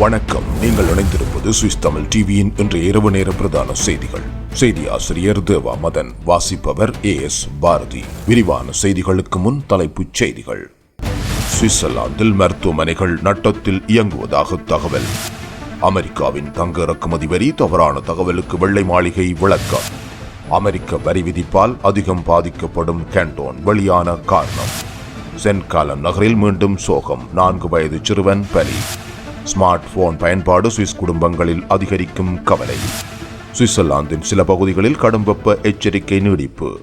வணக்கம். நீங்கள் இணைந்திருப்பது சுவிஸ் தமிழ் டிவியின் இன்றைய இரவு நேர பிரதான செய்திகள். செய்தி ஆசிரியர் தேவா மதன் வாசிப்பவர் ஏ எஸ் பாரதி. விரிவான செய்திகளுக்கு முன் தலைப்புச் செய்திகள். சுவிட்சர்லாந்தில் மருத்துவமனைகள் நட்டத்தில் இயங்குவதாக தகவல். அமெரிக்காவின் தங்க இறக்குமதி வரி தவறான தகவலுக்கு வெள்ளை மாளிகை விளக்கம். அமெரிக்க வரி விதிப்பால் அதிகம் பாதிக்கப்படும் கேண்டோன் வெளியான காரணம். சென்காலன் நகரில் மீண்டும் சோகம். நான்கு வயது சிறுவன் பலி. ஸ்மார்ட் போன் பயன்பாடு சுவிஸ் குடும்பங்களில் அதிகரிக்கும் கவலை. சுவிட்சர்லாந்தின் சில பகுதிகளில் கடும் வெப்ப எச்சரிக்கை நீடிப்பு.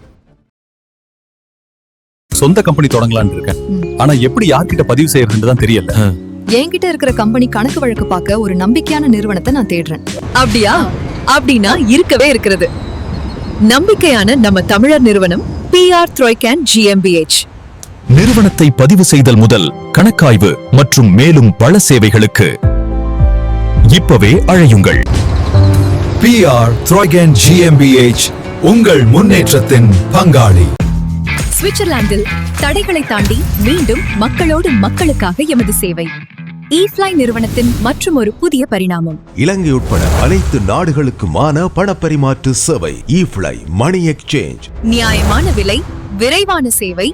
சொந்த கம்பெனி தொடங்கலாம்னு இருக்கேன். ஆனா எப்படி யார்கிட்ட பதிவு செய்யறதுன்னு தான் தெரியல. என்கிட்ட இருக்கிற கம்பெனி கணக்கு வழக்கு பார்க்க ஒரு நம்பிக்கையான நிறுவனத்தை நான் தேடுறேன். அப்படியா? அப்படின்னா இருக்கவே இருக்கிறது. நம்பிக்கையான நம்ம தமிழர் நிறுவனம் பிஆர் த்ரோய்கேன் ஜிஎம்பிஎச் நிறுவனத்தை பதிவு செய்தல் முதல் கணக்காய்வு மற்றும் மேலும் பல சேவைகளுக்கு. இப்பவே அழையுங்கள். பிஆர் த்ராய்கன் ஜிஎம்பிஎச் உங்கள் முன்னேற்றத்தின் பங்காளி. சுவிட்சர்லாந்தில் தடைகளை தாண்டி மீண்டும் மக்களோடு மக்களுக்காக எமது சேவை. ஈஃப்ளை நிறுவனத்தின் மற்றும் ஒரு புதிய பரிணாமம். இலங்கை உட்பட அனைத்து நாடுகளுக்குமான பணப்பரிமாற்று சேவை இஃப்ளை மணி எக்ஸ்சேஞ்ச் நியாயமான விலை விரைவான சேவை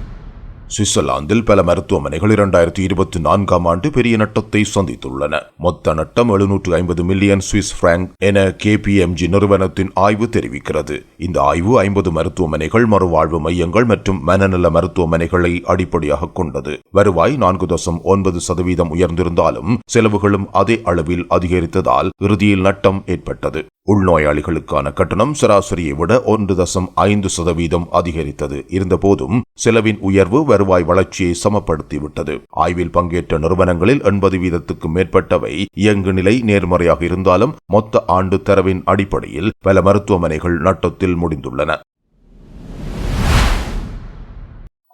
சுவிட்சர்லாந்தில் பல மருத்துவமனைகள் இரண்டாயிரத்தி இருபத்தி நான்காம் ஆண்டு பெரிய நட்டத்தை சந்தித்துள்ளன. மொத்த நட்டம் எழுநூற்று ஐம்பது மில்லியன் சுவிஸ் பிராங்க் என கேபிஎம்ஜி நிறுவனத்தின் ஆய்வு தெரிவிக்கிறது. இந்த ஆய்வு ஐம்பது மருத்துவமனைகள் மறுவாழ்வு மையங்கள் மற்றும் மனநல மருத்துவமனைகளை அடிப்படையாக கொண்டது. வருவாய் நான்கு தசம் ஒன்பது சதவீதம் உயர்ந்திருந்தாலும் செலவுகளும் அதே அளவில் அதிகரித்ததால் இறுதியில் நட்டம் ஏற்பட்டது. உள்நோயாளிகளுக்கான கட்டணம் சராசரியை விட ஒன்று தசம் ஐந்து சதவீதம் அதிகரித்தது. இருந்தபோதும் செலவின் உயர்வு வருவாய் வளர்ச்சியை சமப்படுத்திவிட்டது. ஆய்வில் பங்கேற்ற நிறுவனங்களில் எண்பது வீதத்துக்கு மேற்பட்டவை இயங்கு நிலை நேர்மறையாக இருந்தாலும் மொத்த ஆண்டு தரவின் அடிப்படையில் பல மருத்துவமனைகள் நட்டத்தில் முடிந்துள்ளன.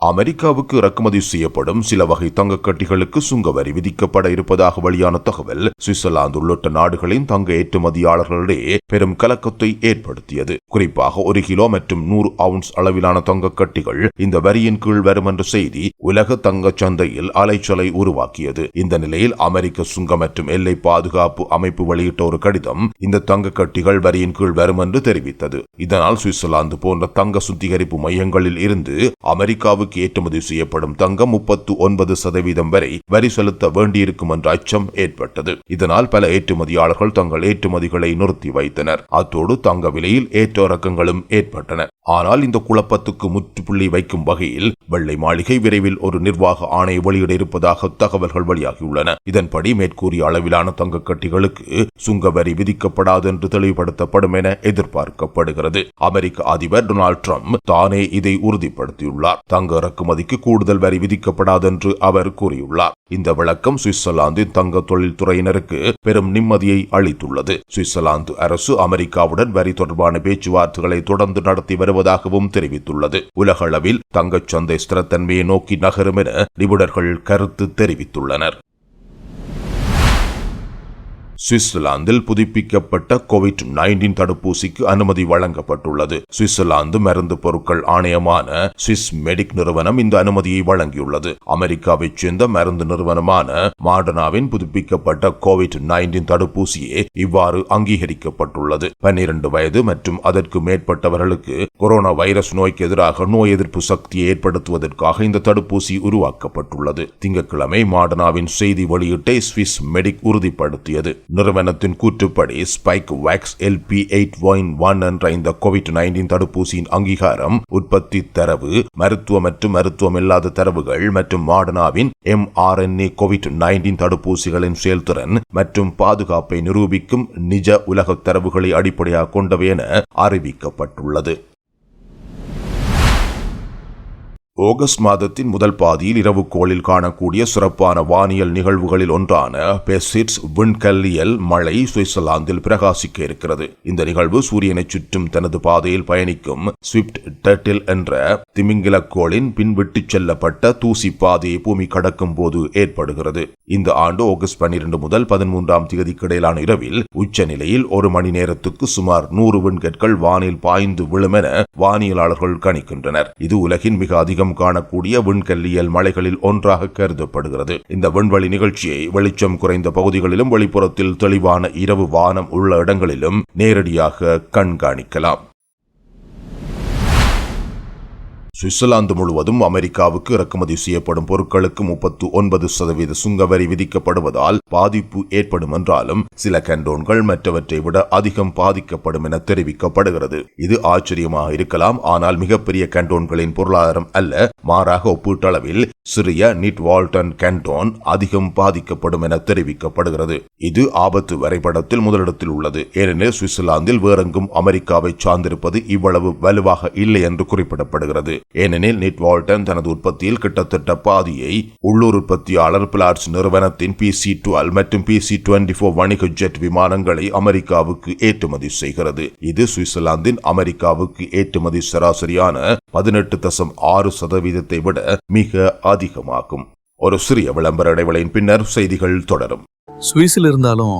அமெரிக்காவுக்கு இறக்குமதி செய்யப்படும் சில வகை தங்கக்கட்டிகளுக்கு சுங்க வரி விதிக்கப்பட இருப்பதாக வெளியான தகவல் சுவிட்சர்லாந்து உள்ளிட்ட நாடுகளின் தங்க ஏற்றுமதியாளர்களிடையே பெரும் கலக்கத்தை ஏற்படுத்தியது. குறிப்பாக ஒரு கிலோ மற்றும் நூறு அவுன்ஸ் அளவிலான தங்கக்கட்டிகள் இந்த வரியின் கீழ் வரும் என்ற செய்தி உலக தங்கச் சந்தையில் அலைச்சலை உருவாக்கியது. இந்த நிலையில் அமெரிக்க சுங்க மற்றும் எல்லை பாதுகாப்பு அமைப்பு வெளியிட்ட ஒரு கடிதம் இந்த தங்கக்கட்டிகள் வரியின் கீழ் வரும் என்று தெரிவித்தது. இதனால் சுவிட்சர்லாந்து போன்ற தங்க சுத்திகரிப்பு மையங்களில் இருந்து அமெரிக்காவுக்கு ஏற்றுமதி செய்யப்படும் தங்கம் முப்பத்து ஒன்பது சதவீதம் வரை வரி செலுத்த வேண்டியிருக்கும் என்ற அச்சம் ஏற்பட்டது. இதனால் பல ஏற்றுமதியாளர்கள் தங்கள் ஏற்றுமதிகளை நிறுத்தி வைத்தனர். அத்தோடு தங்க விலையில் ஏற்ற இறக்கங்களும் ஏற்பட்டன. ஆனால் இந்த குழப்பத்துக்கு முற்றுப்புள்ளி வைக்கும் வகையில் வெள்ளை மாளிகை விரைவில் ஒரு நிர்வாக ஆணை வெளியிட இருப்பதாக தகவல்கள் வெளியாகியுள்ளன. இதன்படி மேற்கூறிய அளவிலான தங்க கட்டிகளுக்கு சுங்க வரி விதிக்கப்படாது என்று தெளிவுபடுத்தப்படும் என எதிர்பார்க்கப்படுகிறது. அமெரிக்க அதிபர் டொனால்டு ட்ரம்ப் தானே இதை உறுதிப்படுத்தியுள்ளார். தங்க இறக்குமதிக்கு கூடுதல் வரி விதிக்கப்படாது என்று அவர் கூறியுள்ளார். இந்த விளக்கம் சுவிட்சர்லாந்தின் தங்க தொழில்துறையினருக்கு பெரும் நிம்மதியை அளித்துள்ளது. சுவிட்சர்லாந்து அரசு அமெரிக்காவுடன் வரி தொடர்பான பேச்சுவார்த்தைகளை தொடர்ந்து நடத்தி வருவதாகவும் தெரிவித்துள்ளது. உலகளவில் தங்கச் சந்தை ஸ்திரத்தன்மையை நோக்கி நகரும் என நிபுணர்கள் கருத்து தெரிவித்துள்ளனர். சுவிட்சர்லாந்தில் புதுப்பிக்கப்பட்ட கோவிட் நைன்டீன் தடுப்பூசிக்கு அனுமதி வழங்கப்பட்டுள்ளது. சுவிட்சர்லாந்து மருந்து பொருட்கள் ஆணையமான சுவிஸ் மெடிக் நிறுவனம் இந்த அனுமதியை வழங்கியுள்ளது. அமெரிக்காவைச் சேர்ந்த மருந்து நிறுவனமான மாடனாவின் புதுப்பிக்கப்பட்ட கோவிட் நைன்டீன் தடுப்பூசியே இவ்வாறு அங்கீகரிக்கப்பட்டுள்ளது. பன்னிரண்டு வயது மற்றும் அதற்கு மேற்பட்டவர்களுக்கு கொரோனா வைரஸ் நோய்க்கு எதிராக நோய் எதிர்ப்பு சக்தியை ஏற்படுத்துவதற்காக இந்த தடுப்பூசி உருவாக்கப்பட்டுள்ளது. திங்கட்கிழமை மாடனாவின் செய்தி வெளியீட்டை சுவிஸ் மெடிக் உறுதிப்படுத்தியது. நிறுவனத்தின் கூற்றுப்படி ஸ்பைக் வேக்ஸ் எல்பி எயிட் ஒயின் ஒன் என்ற இந்த கோவிட் நைன்டீன் தடுப்பூசியின் அங்கீகாரம் உற்பத்தி தரவு மருத்துவ மற்றும் மருத்துவம் இல்லாத தரவுகள் மற்றும் மாடனாவின் எம்ஆர்என்ஏ கோவிட் நைன்டீன் தடுப்பூசிகளின் செயல்திறன் மற்றும் பாதுகாப்பை நிரூபிக்கும் நிஜ உலக தரவுகளை அடிப்படையாக கொண்டவை என அறிவிக்கப்பட்டுள்ளது. ஆகஸ்ட் மாதத்தின் முதல் பாதியில் இரவு கோளில் காணக்கூடிய சிறப்பான வானியல் நிகழ்வுகளில் ஒன்றான பெசிட்ஸ் விண்கல்லியல் மழை சுவிட்சர்லாந்தில் பிரகாசிக்க இருக்கிறது. இந்த நிகழ்வு சூரியனை சுற்றும் தனது பாதையில் பயணிக்கும் ஸ்விப்ட் டர்டில் என்ற திமிங்கில கோளின் பின்விட்டு செல்லப்பட்ட தூசி பாதையை பூமி கடக்கும் போது ஏற்படுகிறது. இந்த ஆண்டு ஆகஸ்ட் பன்னிரண்டு முதல் பதிமூன்றாம் தேதிக்கு இடையிலான இரவில் உச்சநிலையில் ஒரு மணி நேரத்துக்கு சுமார் நூறு விண்கற்கள் வானில் பாய்ந்து விழும் என வானியலாளர்கள் கணிக்கின்றனர். இது உலகின் மிக அதிகம் காணக்கூடிய விண்கல்லியல் மலைகளில் ஒன்றாக கருதப்படுகிறது. இந்த விண்வெளி நிகழ்ச்சியை வெளிச்சம் குறைந்த பகுதிகளிலும் வெளிப்புறத்தில் தெளிவான இரவு வானம் உள்ள இடங்களிலும் நேரடியாக கண்காணிக்கலாம். சுவிட்சர்லாந்து முழுவதும் அமெரிக்காவுக்கு இறக்குமதி செய்யப்படும் பொருட்களுக்கு முப்பத்து ஒன்பது சதவீத சுங்கவரி விதிக்கப்படுவதால் பாதிப்பு ஏற்படும் என்றாலும் சில கண்டோன்கள் மற்றவற்றை விட அதிகம் பாதிக்கப்படும் என தெரிவிக்கப்படுகிறது. இது ஆச்சரியமாக இருக்கலாம். ஆனால் மிகப்பெரிய கண்டோன்களின் பொருளாதாரம் அல்ல. மாறாக ஒப்பீட்டளவில் சிறிய நிட் வால்டன் கண்டோன் அதிகம் பாதிக்கப்படும் என தெரிவிக்கப்படுகிறது. இது ஆபத்து வரைபடத்தில் முதலிடத்தில் உள்ளது. ஏனெனில் சுவிட்சர்லாந்தில் வேறெங்கும் அமெரிக்காவை சார்ந்திருப்பது இவ்வளவு வலுவாக இல்லை என்று குறிப்பிடப்படுகிறது. ஏனெனில் நிட் வால்டன் தனது உற்பத்தியில் கிட்டத்தட்ட பாதியை உள்ளூர் உற்பத்தியாளர் பிளாட்ஸ் நிறுவனத்தின் பி சி டுவெல் மற்றும் பி சி டுவெண்டி போர் வணிக ஜெட் விமானங்களை அமெரிக்காவுக்கு ஏற்றுமதி செய்கிறது. இது சுவிட்சர்லாந்தின் அமெரிக்காவுக்கு ஏற்றுமதி சராசரியான பதினெட்டு தசம் ஆறு சதவீதத்தை விட மிக அதிகமாகும். ஒரு சிறிய விளம்பர இடைவெளியின் பின்னர் செய்திகள் தொடரும். சுவிஸில் இருந்தாலும்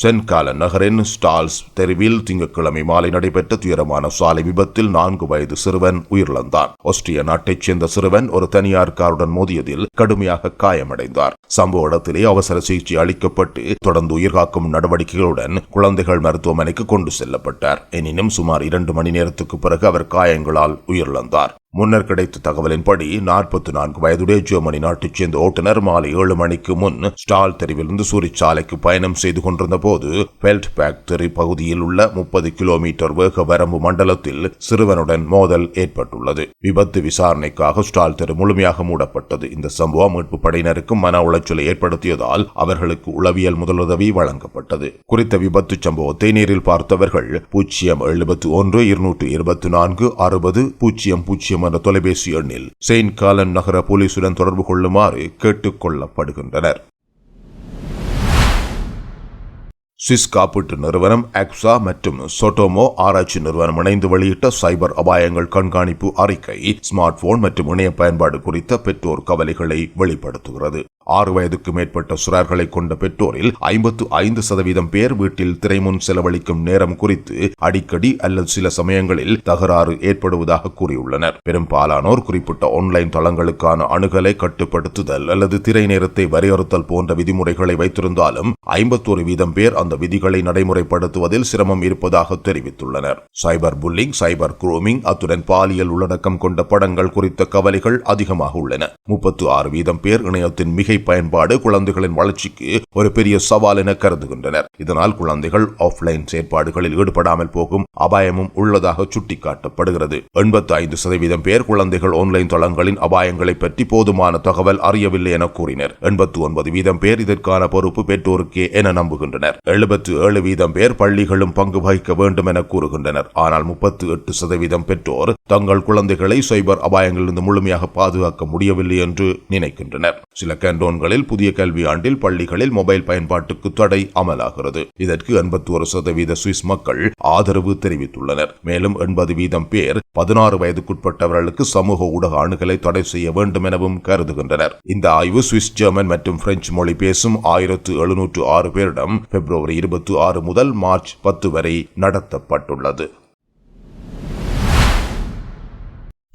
சென்கால நகரின் ஸ்டால்ஸ் தெருவில் திங்கட்கிழமை மாலை நடைபெற்ற துயரமான சாலை விபத்தில் நான்கு வயது சிறுவன் உயிரிழந்தான். ஆஸ்திரிய நாட்டைச் சேர்ந்த சிறுவன் ஒரு தனியார் காருடன் மோதியதில் கடுமையாக காயமடைந்தார். சம்பவ இடத்திலே அவசர சிகிச்சை அளிக்கப்பட்டு தொடர்ந்து உயிர்காக்கும் நடவடிக்கைகளுடன் குழந்தைகள் மருத்துவமனைக்கு கொண்டு செல்லப்பட்டார். எனினும் சுமார் இரண்டு மணி நேரத்துக்கு பிறகு அவர் காயங்களால் உயிரிழந்தார். முன்னர் கிடைத்த தகவலின்படி நாற்பத்தி நான்கு வயதுடைய ஜெர்மனி நாட்டைச் சேர்ந்த ஓட்டுநர் மாலை ஏழு மணிக்கு முன் ஸ்டால் தெருவிலிருந்து சூரிச்சாலைக்கு பயணம் செய்து கொண்டிருந்த போது பெல்ட் பேக் தெரு பகுதியில் உள்ள முப்பது கிலோமீட்டர் வேக வரம்பு மண்டலத்தில் சிறுவனுடன் மோதல் ஏற்பட்டுள்ளது. விபத்து விசாரணைக்காக ஸ்டால் தெரு முழுமையாக மூடப்பட்டது. இந்த சம்பவம் மீட்பு படையினருக்கு மன உளைச்சலை ஏற்படுத்தியதால் அவர்களுக்கு உளவியல் முதலுதவி வழங்கப்பட்டது. குறித்த விபத்து சம்பவத்தை நேரில் பார்த்தவர்கள் பூஜ்ஜியம் எழுபத்தி ஒன்று இருநூற்று இருபத்தி நான்கு அறுபது பூஜ்ஜியம் பூஜ்ஜியம் என்ற தொலைபேசி எண்ணில் செயின்ட் காலன் நகர போலீசுடன் தொடர்பு கொள்ளுமாறு கேட்டுக் கொள்ளப்படுகின்றனர். சுவிஸ் காப்பீட்டு நிறுவனம் அக்ஸா மற்றும் சோட்டோமோ ஆராய்ச்சி நிறுவனம் இணைந்து வெளியிட்ட சைபர் அபாயங்கள் கண்காணிப்பு அறிக்கை ஸ்மார்ட் போன் மற்றும் இணைய பயன்பாடு குறித்த பெற்றோர் கவலைகளை வெளிப்படுத்துகிறது. ஆறு வயதுக்கு மேற்பட்ட சுறார்களை கொண்ட பெற்றோரில் ஐம்பத்து ஐந்து சதவீதம் பேர் வீட்டில் திரைமுன் செலவழிக்கும் நேரம் குறித்து அடிக்கடி அல்லது சில சமயங்களில் தகராறு ஏற்படுவதாக கூறியுள்ளனர். பெரும்பாலானோர் குறிப்பிட்ட ஆன்லைன் தளங்களுக்கான அணுகலை கட்டுப்படுத்துதல் அல்லது திரை நேரத்தை வரையறுத்தல் போன்ற விதிமுறைகளை வைத்திருந்தாலும் ஐம்பத்தோரு வீதம் பேர் அந்த விதிகளை நடைமுறைப்படுத்துவதில் சிரமம் இருப்பதாக தெரிவித்துள்ளனர். சைபர் புல்லிங் சைபர் குரோமிங் அத்துடன் பாலியல் உள்ளடக்கம் கொண்ட படங்கள் குறித்த கவலைகள் அதிகமாக உள்ளன. முப்பத்து ஆறு வீதம் பேர் இணையத்தின் மிகை பயன்பாடு குழந்தைகளின் வளர்ச்சிக்கு ஒரு பெரிய சவால் என கருதுகின்றனர். இதனால் குழந்தைகள் ஆஃப்லைன் செயற்பாடுகளில் ஈடுபடாமல் போகும் அபாயமும் உள்ளதாக சுட்டிக்காட்டப்படுகிறது. எண்பத்தி ஐந்து சதவீதம் பேர் குழந்தைகள் ஆன்லைன் தளங்களின் அபாயங்களை பற்றி போதுமான தகவல் அறியவில்லை என கூறினர். எண்பத்தி ஒன்பது வீதம் பேர் இதற்கான பொறுப்பு பெற்றோருக்கே என நம்புகின்றனர். எழுபத்தி ஏழு வீதம் பேர் பள்ளிகளும் பங்கு வகிக்க வேண்டும் என கூறுகின்றனர். ஆனால் முப்பத்தி எட்டு சதவீதம் பெற்றோர் தங்கள் குழந்தைகளை சைபர் அபாயங்களிலிருந்து முழுமையாக பாதுகாக்க முடியவில்லை என்று நினைக்கின்றனர். சில டவுன்களில் புதிய கல்வி ஆண்டில் பள்ளிகளில் மொபைல் பயன்பாட்டுக்கு தடை அமலாகிறது. இதற்கு எண்பத்தி ஒரு சதவீத சுவிஸ் மக்கள் ஆதரவு தெரிவித்துள்ளனர். மேலும் எண்பது வீதம் பேர் பதினாறு வயதுக்குட்பட்டவர்களுக்கு சமூக ஊடக அணுகலை தடை செய்ய வேண்டும் எனவும் கருதுகின்றனர். இந்த ஆய்வு சுவிஸ் ஜெர்மன் மற்றும் பிரெஞ்சு மொழி பேசும் ஆயிரத்து எழுநூற்று ஆறு பேரிடம் பிப்ரவரி இருபத்தி ஆறு முதல் மார்ச் பத்து வரை நடத்தப்பட்டுள்ளது.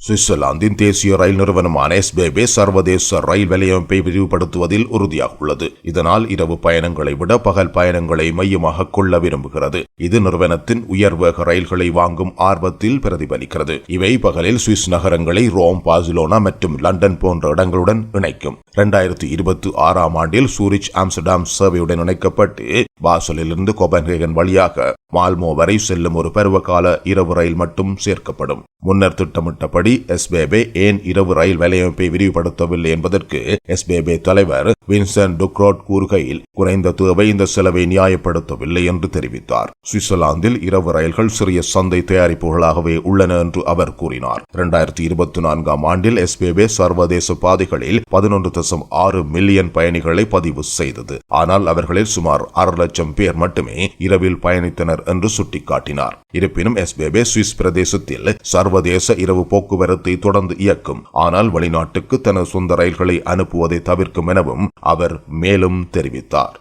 சுவிட்சர்லாந்தின் தேசிய ரயில் நிறுவனமான எஸ்பேபே சர்வதேச ரயில் வலையமைப்பை விரிவுபடுத்துவதில் உறுதியாக உள்ளது. இதனால் இரவு பயணங்களை விட பகல் பயணங்களை மையமாக கொள்ள விரும்புகிறது. இது நிறுவனத்தின் உயர்வேக ரயில்களை வாங்கும் ஆர்வத்தில் பிரதிபலிக்கிறது. இவை பகலில் சுவிஸ் நகரங்களை ரோம் பார்சிலோனா மற்றும் லண்டன் போன்ற இடங்களுடன் இணைக்கும். இரண்டாயிரத்தி இருபத்தி ஆறாம் ஆண்டில் சூரிச் ஆம்ஸ்டர்டாம் சேவையுடன் இணைக்கப்பட்டு பாசலிலிருந்து கோபன்ஹேகன் வழியாக மால்மோ வரை செல்லும் ஒரு பருவகால இரவு ரயில் மட்டும் சேர்க்கப்படும். முன்னர் திட்டமிட்டபடி எஸ்பேபே ஏன் இரவு ரயில் வலையமைப்பை விரிவுபடுத்தவில்லை என்பதற்கு எஸ்பேபே தலைவர் வின்சென்ட் டுக்ரோட் கூறுகையில் குறைந்த தேவை இந்த செலவை நியாயப்படுத்தவில்லை என்று தெரிவித்தார். சுவிட்சர்லாந்தில் இரவு ரயில்கள் சிறிய சந்தை தயாரிப்புகளாகவே உள்ளன என்று அவர் கூறினார். இரண்டாயிரத்தி இருபத்தி நான்காம் ஆண்டில் எஸ்பேபே சர்வதேச பாதைகளில் பதினொன்று தசம் ஆறு மில்லியன் பயணிகளை பதிவு செய்தது. ஆனால் அவர்களில் சுமார் ஆறு லட்சம் பேர் மட்டுமே இரவில் பயணித்தனர் என்று சுட்டிக்காட்டினார். இருப்பினும் எஸ்பேபே சுவிஸ் பிரதேசத்தில் சர்வதேச இரவு போக்குவரத்தை தொடர்ந்து இயக்கும். ஆனால் வெளிநாட்டுக்கு தனது சொந்த ரயில்களை அனுப்புவதை தவிர்க்கும் எனவும் அவர் மேலும் தெரிவித்தார்.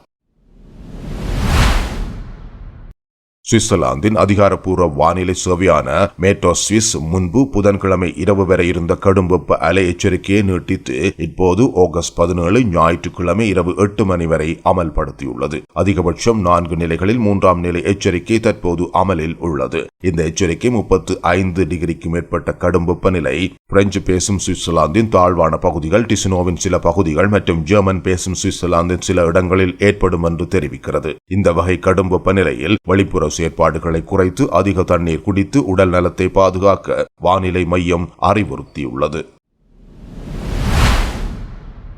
சுவிட்சர்லாந்தின் அதிகாரப்பூர்வ வானிலை சேவையான மேட்டோ சுவிஸ் முன்பு புதன்கிழமை இரவு வரை இருந்த கடும் வெப்ப அலை எச்சரிக்கையை நீட்டித்து இப்போது ஆகஸ்ட் பதினேழு ஞாயிற்றுக்கிழமை இரவு எட்டு மணி வரை அமல்படுத்தியுள்ளது. அதிகபட்சம் நான்கு நிலைகளில் மூன்றாம் நிலை எச்சரிக்கை தற்போது அமலில் உள்ளது. இந்த எச்சரிக்கை முப்பத்து ஐந்து டிகிரிக்கு மேற்பட்ட கடும் வெப்பநிலை பிரெஞ்சு பேசும் சுவிட்சர்லாந்தின் தாழ்வான பகுதிகள் டிசினோவின் சில பகுதிகள் மற்றும் ஜெர்மன் பேசும் சுவிட்சர்லாந்தின் சில இடங்களில் ஏற்படும் என்று தெரிவிக்கிறது. இந்த வகை கடும் வெப்பநிலையில் வெளிப்புற செயற்பாடுகளை குறைத்து அதிக தண்ணீர் குடித்து உடல் நலத்தை பாதுகாக்க வானிலை மையம் அறிவுறுத்தியுள்ளது.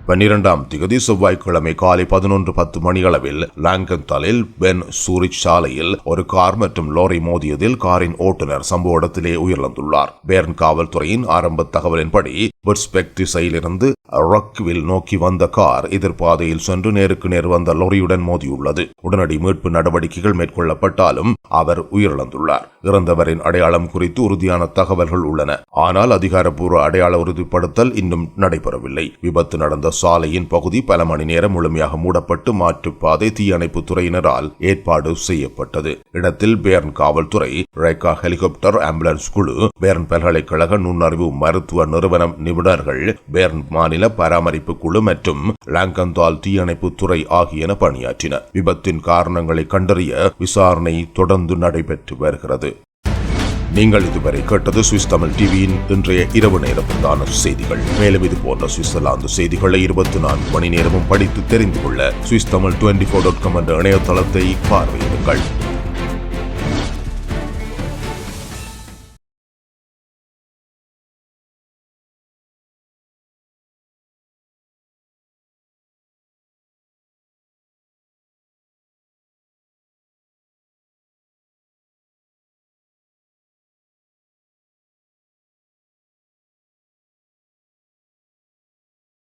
பன்னிரெண்டாம் திகதி செவ்வாய்க்கிழமை காலை பதினொன்று பத்து மணியளவில் லாங்கன்தாலில் பென் சூரிச் சாலையில் ஒரு கார் மற்றும் லோரி மோதியதில் காரின் ஓட்டுநர் சம்பவ இடத்திலே உயிரிழந்துள்ளார். பேர்ன் காவல்துறையின் ஆரம்ப தகவலின்படி பிட்ஸ்பெக் திசையிலிருந்து ரக்வில் நோக்கி வந்த கார் எதிர்பாதையில் சென்று நேருக்கு நேர் வந்த லொரியுடன் மோதியுள்ளது. உடனடி மீட்பு நடவடிக்கைகள் மேற்கொள்ளப்பட்டாலும் அவர் உயிரிழந்துள்ளார். இறந்தவரின் அடையாளம் குறித்து உறுதியான தகவல்கள் உள்ளன. ஆனால் அதிகாரப்பூர்வ அடையாள உறுதிப்படுத்தல் இன்னும் நடைபெறவில்லை. விபத்து நடந்த சாலையின் பகுதி பல மணி நேரம் முழுமையாக மூடப்பட்டு மாற்றுப்பாதை தீயணைப்பு துறையினரால் ஏற்பாடு செய்யப்பட்டது. இடத்தில் பேர்ன் காவல்துறை ரேகா ஹெலிகாப்டர் ஆம்புலன்ஸ் குழு பேர்ன் பல்கலைக்கழக நுண்ணறிவு மருத்துவ நிறுவனம் நிபுணர்கள் பேர்ன் மாநில பராமரிப்பு குழு மற்றும் லாங்கந்தால் தீயணைப்பு துறை ஆகியன பணியாற்றின. விபத்தின் காரணங்களை கண்டறிய விசாரணை தொடர்ந்து நடைபெற்று வருகிறது. நீங்கள் இதுவரை கேட்டது சுவிஸ் தமிழ் டிவியின் இன்றைய இரவு நேர பிரதான செய்திகள். மேலும் இது போன்ற சுவிட்சர்லாந்து செய்திகளை இருபத்தி நான்கு மணி நேரமும் படித்து தெரிந்து கொள்ள Swiss Tamil twenty four dot com என்ற இணையதளத்தை பார்வையிடுங்கள்.